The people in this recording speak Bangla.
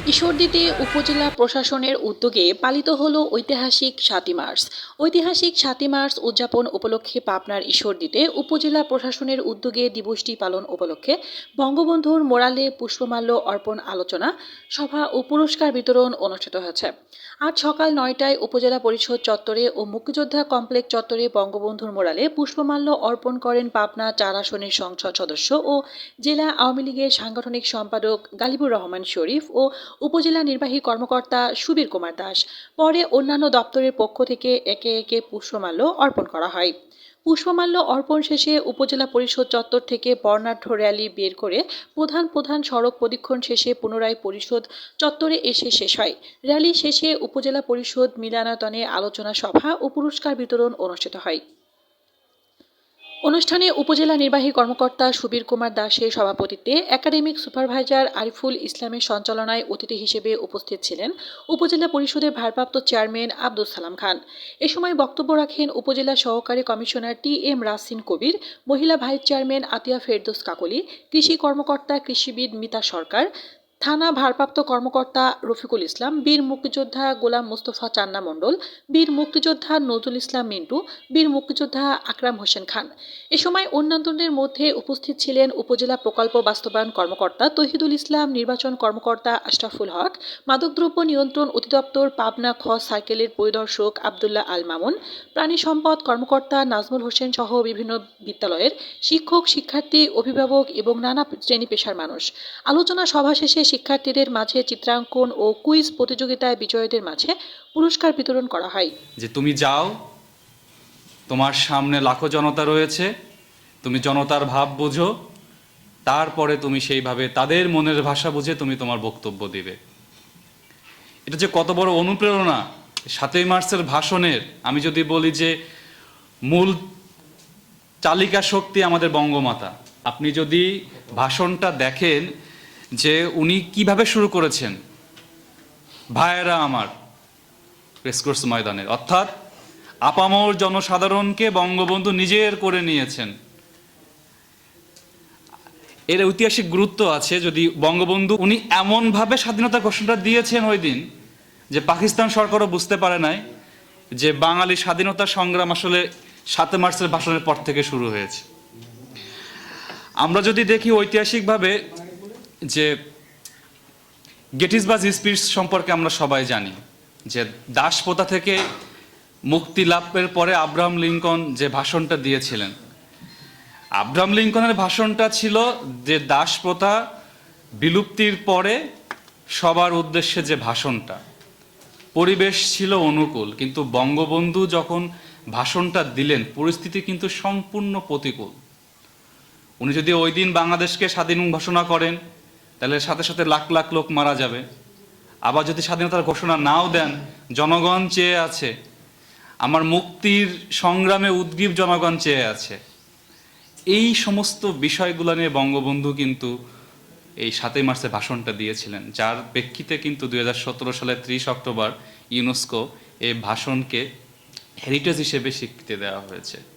ঈশ্বরদীতে উপজেলা প্রশাসনের উদ্যোগে পালিত হল ঐতিহাসিক সাতই মার্চ। ঐতিহাসিক সাতই মার্চ উদযাপন উপলক্ষে পাবনার ঈশ্বরদীতে উপজেলা প্রশাসনের উদ্যোগে দিবসটি পালন উপলক্ষে বঙ্গবন্ধুর মোরালে পুষ্পমাল্য অর্পণ আলোচনা, সভা ও পুরস্কার বিতরণ অনুষ্ঠিত হয়েছে। আজ সকাল নয়টায় উপজেলা পরিষদ চত্বরে ও মুক্তিযোদ্ধা কমপ্লেক্স চত্বরে বঙ্গবন্ধুর মোরালে পুষ্পমাল্য অর্পণ করেন পাবনা চার আসনের সংসদ সদস্য ও জেলা আওয়ামী লীগের সাংগঠনিক সম্পাদক গালিবুর রহমান শরীফ ও উপজেলা নির্বাহী কর্মকর্তা সুবীর কুমার দাস। পরে অন্যান্য দপ্তরের পক্ষ থেকে একে একে পুষ্পমাল্য অর্পণ করা হয়। পুষ্পমাল্য অর্পণ শেষে উপজেলা পরিষদ চত্বর থেকে বর্ণাঢ্য র্যালি বের করে প্রধান প্রধান সড়ক প্রদীক্ষণ শেষে পুনরায় পরিষদ চত্বরে এসে শেষ হয়। র্যালি শেষে উপজেলা পরিষদ মিলানায়তনে আলোচনা সভা ও পুরস্কার বিতরণ অনুষ্ঠিত হয়। অনুষ্ঠানে উপজেলা নির্বাহী কর্মকর্তা সুবীর কুমার দাসের সভাপতিত্বে একাডেমিক সুপারভাইজার আরিফুল ইসলামের সঞ্চালনায় অতিথি হিসেবে উপস্থিত ছিলেন উপজেলা পরিষদের ভারপ্রাপ্ত চেয়ারম্যান আব্দুল সালাম খান। এ সময় বক্তব্য রাখেন উপজেলা সহকারী commissioner T M Rasin Kabir, মহিলা ভাইস চেয়ারম্যান আতিয়া ফেরদৌস কাকলি, কৃষি কর্মকর্তা কৃষিবিদ মিতা সরকার থানা ভারপ্রাপ্ত কর্মকর্তা রফিকুল ইসলাম, বীর মুক্তিযোদ্ধা গোলাম মোস্তফা চান্না মণ্ডল, বীর মুক্তিযোদ্ধা নজরুল ইসলাম মিন্টু, বীর মুক্তিযোদ্ধা আকরাম হোসেন খান। এ সময় অন্যান্যদের মধ্যে উপস্থিত ছিলেন উপজেলা প্রকল্প বাস্তবায়ন কর্মকর্তা তহিদুল ইসলাম, নির্বাচন কর্মকর্তা আশরাফুল হক, মাদকদ্রব্য নিয়ন্ত্রণ অধিদপ্তর পাবনা খ সার্কেলের পরিদর্শক আবদুল্লাহ আল মামুন, প্রাণী সম্পদ কর্মকর্তা নাজমুল হোসেন সহ বিভিন্ন বিদ্যালয়ের শিক্ষক, শিক্ষার্থী, অভিভাবক এবং নানা শ্রেণি পেশার মানুষ। আলোচনা সভা শেষে শিক্ষার্থীদের মাঝে চিত্রাঙ্কন ও কুইজ প্রতিযোগিতায় বিজয়ীদের মাঝে পুরস্কার বিতরণ করা হয়। যে তুমি যাও, তোমার সামনে লাখো জনতা রয়েছে, তুমি জনতার ভাব বোঝো, তারপরে তুমি সেইভাবে তাদের মনের ভাষা বুঝে তুমি তোমার বক্তব্য দিবে। এটা যে কত বড় অনুপ্রেরণা, সাতই মার্চের ভাষণের, আমি যদি বলি যে মূল চালিকা শক্তি আমাদের বঙ্গমাতা। আপনি যদি ভাষণটা দেখেন যে উনি কীভাবে শুরু করেছেন? ভাইয়েরা আমার, রেসকোর্স ময়দানের অর্থাৎ আপামর জনসাধারণকে বঙ্গবন্ধু নিজের করে নিয়েছেন। এর ঐতিহাসিক গুরুত্ব আছে যদি বঙ্গবন্ধু উনি এমনভাবে স্বাধীনতা ঘোষণাটা দিয়েছেন ওই দিন যে পাকিস্তান সরকারও বুঝতে পারে নাই যে বাঙালি স্বাধীনতা সংগ্রাম আসলে সাতই মার্চের ভাষণের পর থেকে শুরু হয়েছে। আমরা যদি দেখি ঐতিহাসিকভাবে যে গেটিসবাজ স্পিচ সম্পর্কে আমরা সবাই জানি, যে দাসপ্রথা থেকে মুক্তি লাভের পরে আব্রাহাম লিঙ্কন যে ভাষণটা দিয়েছিলেন। আব্রাহাম লিঙ্কনের ভাষণটা ছিল যে দাসপ্রথা বিলুপ্তির পরে সবার উদ্দেশ্যে যে ভাষণটা, পরিবেশ ছিল অনুকূল, কিন্তু বঙ্গবন্ধু যখন ভাষণটা দিলেন, পরিস্থিতি কিন্তু সম্পূর্ণ প্রতিকূল। উনি যদি ওই দিন বাংলাদেশকে স্বাধীন ঘোষণা করেন তাহলে সাথে সাথে লাখ লাখ লোক মারা যাবে। আবার যদি স্বাধীনতার ঘোষণা নাও দেন, জনগণ চেয়ে আছে। আমার মুক্তির সংগ্রামে উদ্গ্রীব জনগণ চেয়ে আছে। এই সমস্ত বিষয়গুলো নিয়ে বঙ্গবন্ধু কিন্তু এই সাতই মার্চে ভাষণটা দিয়েছিলেন, যার প্রেক্ষিতে কিন্তু দু হাজার সতেরো সালের ত্রিশ অক্টোবর ইউনেস্কো এই ভাষণকে হেরিটেজ হিসেবে স্বীকৃতি দেওয়া হয়েছে।